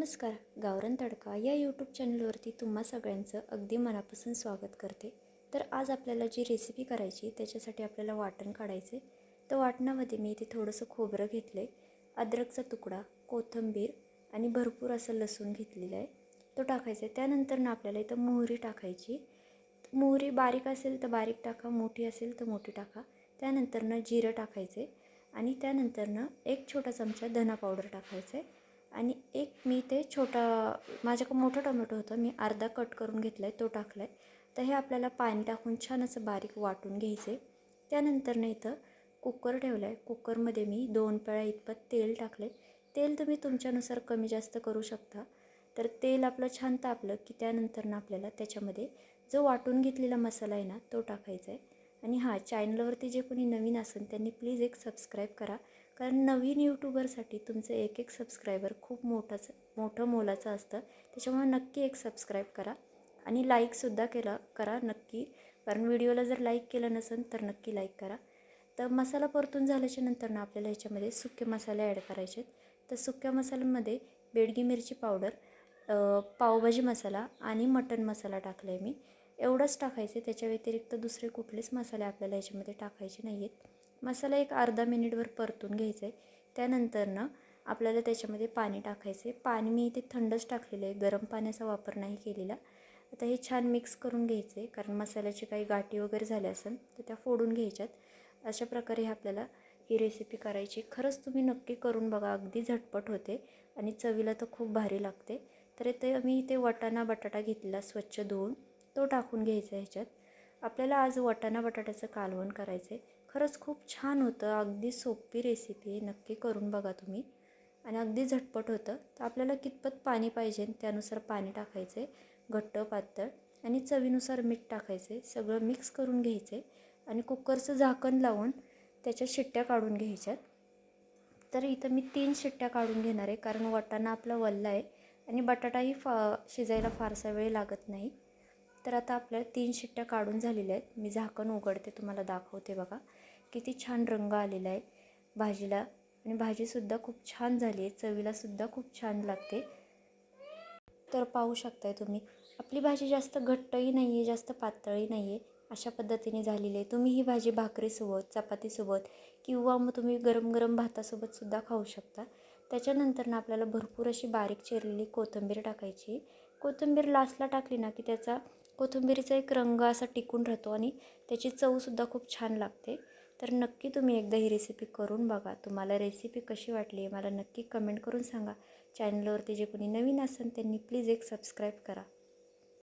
नमस्कार गावरान तडका या यूट्यूब चॅनलवरती तुम्हा सगळ्यांचं अगदी मनापासून स्वागत करते. तर आज आपल्याला जी रेसिपी करायची त्याच्यासाठी आपल्याला वाटण काढायचे तर वाटणामध्ये मी इथे थोडंसं खोबरं घेतलं आहे अद्रकचा तुकडा कोथिंबीर आणि भरपूर असं लसूण घेतलेलं आहे. तो टाकायचा आहे. त्यानंतर ना आपल्याला इथं मोहरी टाकायची. मोहरी बारीक असेल तर बारीक टाका मोठी असेल तर मोठी टाका. त्यानंतरनं जिरं टाकायचे आणि त्यानंतरनं एक छोटा चमचा धना पावडर टाकायचं आहे आणि एक मी ते छोटा माझ्याकडं मोठं टोमॅटो होतं मी अर्धा कट करून घेतला आहे तो टाकला आहे तर हे आपल्याला पाणी टाकून छान असं बारीक वाटून घ्यायचं आहे त्यानंतरनं इथं कुकर ठेवला आहे कुकरमध्ये मी दोन पेळ्या इतपत तेल टाकले तेल तुम्ही तुमच्यानुसार कमी जास्त करू शकता. तर तेल आपलं छान तापलं की त्यानंतरनं आपल्याला त्याच्यामध्ये जो वाटून घेतलेला मसाला आहे ना तो टाकायचा आहे आणि हां चॅनलवरती जे कोणी नवीन असेल त्यांनी प्लीज एक सबस्क्राईब करा. कारण नवीन यूट्यूबरसाठी तुमचं एक एक सबस्क्रायबर खूप मोठाचं मोठं मोलाचं असतं. त्याच्यामुळे नक्की एक सबस्क्राईब करा आणि लाईकसुद्धा केला करा नक्की. कारण व्हिडिओला जर लाईक केलं नसेल तर नक्की लाईक करा. तर मसाला परतून झाल्याच्यानंतर ना आपल्याला ह्याच्यामध्ये सुके मसाले ॲड करायचे आहेत तर सुक्या मसाल्यामध्ये बेडगी मिरची पावडर पावभाजी मसाला आणि मटन मसाला टाकला आहे मी. एवढंच टाकायचे त्याच्या व्यतिरिक्त दुसरे कुठलेच मसाले आपल्याला याच्यामध्ये टाकायचे नाही आहेत मसाला एक अर्धा मिनिटभर परतून घ्यायचा आहे. त्यानंतरनं आपल्याला त्याच्यामध्ये पाणी टाकायचं आहे. पाणी मी इथे थंडच टाकलेलं आहे. गरम पाण्याचा वापर नाही केलेला. आता हे छान मिक्स करून घ्यायचं आहे. कारण मसाल्याची काही गाठी वगैरे झाल्या असेल तर त्या फोडून घ्यायच्यात. अशा प्रकारे हे आपल्याला ही रेसिपी करायची खरंच तुम्ही नक्की करून बघा. अगदी झटपट होते आणि चवीला तर खूप भारी लागते. तर इथे मी इथे वटाणा बटाटा घेतलेला स्वच्छ धुवून तो टाकून घ्यायचा ह्याच्यात. आपल्याला आज वटाणा बटाट्याचं कालवण करायचं आहे. खरंच खूप छान होतं. अगदी सोपी रेसिपी आहे. नक्की करून बघा तुम्ही. आणि अगदी झटपट होतं. तर आपल्याला कितपत पाणी पाहिजे त्यानुसार पाणी टाकायचं आहे घट्ट पातळ आणि चवीनुसार मीठ टाकायचं आहे सगळं मिक्स करून घ्यायचं आहे आणि कुकरचं झाकण लावून त्याच्या शिट्ट्या काढून घ्यायच्यात. तर इथं मी तीन शिट्ट्या काढून घेणार आहे. कारण वाटाणा आपला वल्ला आहे. आणि बटाटाही फा शिजायला फारसा वेळ लागत नाही. तर आता आपल्या तीन शिट्ट्या काढून झालेल्या आहेत. मी झाकण उघडते तुम्हाला दाखवते बघा. किती छान रंग आलेला आहे. भाजीला आणि भाजीसुद्धा खूप छान झाली आहे. चवीलासुद्धा खूप छान लागते. तर पाहू शकताय तुम्ही आपली भाजी जास्त घट्टही नाही आहे जास्त पातळही नाही आहे. अशा पद्धतीने झालेली आहे. तुम्ही ही भाजी भाकरीसोबत चपातीसोबत किंवा मग तुम्ही गरम गरम भातासोबतसुद्धा खाऊ शकता. त्याच्यानंतर ना आपल्याला भरपूर अशी बारीक चिरलेली कोथिंबीर टाकायची. कोथिंबीर लास्टला टाकली ना की त्याचा कोथिंबीरीचा एक रंग असा टिकून राहतो आणि त्याची चवसुद्धा खूप छान लागते. तर नक्की तुम्ही एकदा ही रेसिपी करून बघा. तुम्हाला रेसिपी कशी वाटली आहे मला नक्की कमेंट करून सांगा. चॅनलवरती जे कोणी नवीन असेल त्यांनी प्लीज एक सबस्क्राईब करा.